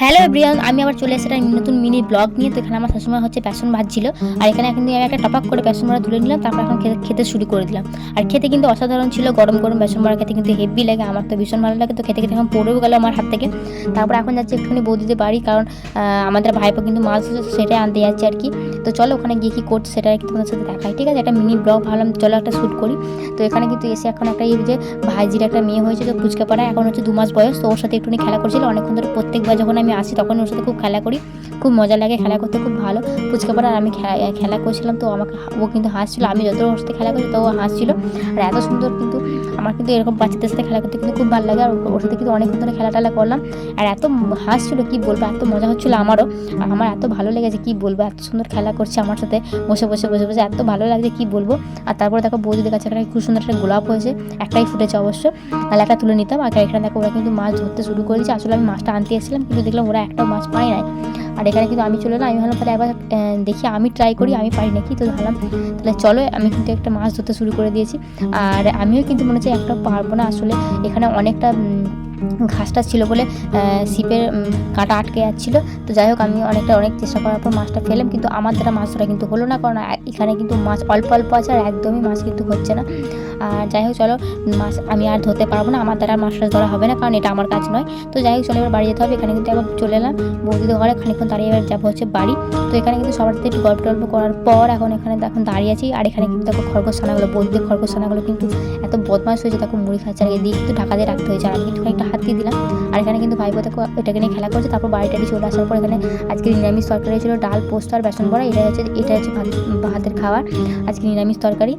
Hello Brian আমি আবার চলে এসেছি একটা নতুন মিনি ব্লগ নিয়ে। তো এখানে আমার শাশুমা হচ্ছে বেসন ভাজছিল। আর এখানে এখন আমি একটা টপাক করে প্যাশন বড়া তুলে নিলাম তারপর এখন খেতে শুরু করে দিলাম। আর খেতে কিন্তু অসাধারণ ছিল গরম গরম বেসন বড়া খেতে কিন্তু হেভি লাগে আমার তো ভীষণ ভালো লাগে। তো খেতে খেতে এখন পড়েও গেল আমার হাত থেকে। তারপর এখন যাচ্ছি একটুখানি বৌদিতে বাড়ি কারণ আমাদের ভাইপো কিন্তু মাছ ধরেছে, সেটাই আনতে যাচ্ছে আর কি। তো চলো ওখানে গিয়ে কী করছে সেটা কি তোমাদের সাথে দেখাই ঠিক আছে? একটা মিনি ব্লগ ভাবলাম চলো একটা শ্যুট করি। তো এখানে কিন্তু এসে এখন একটা এই যে ভাইজির একটা মেয়ে হয়েছে তো ফুচকা পাড়া এখন হচ্ছে দু মাস বয়স তো ওর সাথে একটুখানি খেলা করছিল। অনেকক্ষণ ধরে প্রত্যেকবার যখন আমি আসি তখন ওর সাথে খুব খেলা করি। খুব মজা লাগে, খেলা করতে খুব ভালো। ফুচকা পাড়া আর আমি খেলা করছিলাম তো আমাকে ও কিন্তু হাসছিল। আমি যত ওর সাথে খেলা করছি তো ও হাসছিল। আর এত সুন্দর কিন্তু আমার কিন্তু এরকম বাচ্চাদের সাথে খেলা করতে কিন্তু খুব ভালো লাগে। আর ওর- সাথে কিন্তু অনেকক্ষণ ধরে খেলা টেলা করলাম। আর এত হাসছিল, কি বলব? এত মজা হচ্ছিল আমারও। আর আমার এত ভালো লেগেছে, কি বলব? এত সুন্দর খেলা করছে আমার সাথে। বসে বসে বসে বসে এত ভালো লাগছে, কি বলব? আর তারপরে দেখো বৌদিদের কাছে একটা খুব সুন্দর একটা গোলাপ হয়েছে। একটাই ফুটেছে অবশ্য। আর একটা তুলে নিতাম। আর এখানে দেখো ওরা কিন্তু মাছ ধরতে শুরু করেছে। আসলে আমি মাছটা আনতে এসেছিলাম, কিন্তু দেখলাম ওরা একটাও মাছ পায় নাই। আর এখানে কিন্তু আমি চলে না আমি ভাবলাম তাহলে একবার দেখি আমি ট্রাই করি, আমি পারি নাকি? তো ভাবলাম, তাহলে চলো, আমি কিন্তু একটা মাছ ধরতে শুরু করে দিয়েছি। আর আমিও কিন্তু মনে হচ্ছে একটা পারব না। আসলে এখানে অনেকটা ঘাসটা ছিল বলে ছিপের কাঁটা আটকে যাচ্ছিল। তো যাই হোক, আমি অনেকটা, অনেক চেষ্টা করার পর মাছটা ফেলাম কিন্তু আমার দ্বারা মাছ ধরা কিন্তু হলো না। কারণ এখানে কিন্তু মাছ অল্প অল্প আছে আর একদমই মাছ কিন্তু হচ্ছে না। আর যাই হোক, চলো, মাছ আমি আর ধরতে পারব না, আমার দ্বারা আর মাছটা ধরা হবে না, কারণ এটা আমার কাজ নয়। তো যাই হোক, চলো, এবার বাড়ি যেতে হবে, এখানে কিন্তু একবার চলে এলাম, বৌদিদের ঘরে খানিক্ষণ দাঁড়িয়ে এবার যাব হচ্ছে বাড়ি। তো এখানে কিন্তু সবার সাথে একটু গল্প টল্প করার পর এখন এখানে এখন দাঁড়িয়ে আছি, আর এখানে কিন্তু দেখো খরগোশ ছানাগুলো বৌদিদের খরগোশ ছানাগুলো কিন্তু এত বদমাশ হয়েছে, দেখো মুড়ি খাচ্ছে, আর এদিকে কিন্তু ঢাকা দিয়ে রাখতে হয়েছে, আর আমি কিন্তু একটা হাত দিয়ে দিলাম। আর এখানে কিন্তু ভাইপো দেখো, এটাকে নিয়ে খেলা করছে, তারপর বাড়ি টাড়ি চলে আসার পর এখানে আজকে নিরামিষ তরকারি ছিল, ডাল, পোস্ত আর বেসন বড়া এটা হচ্ছে এটা হচ্ছে ভাত, ভাতের খাবার, আজকে নিরামিষ তরকারি।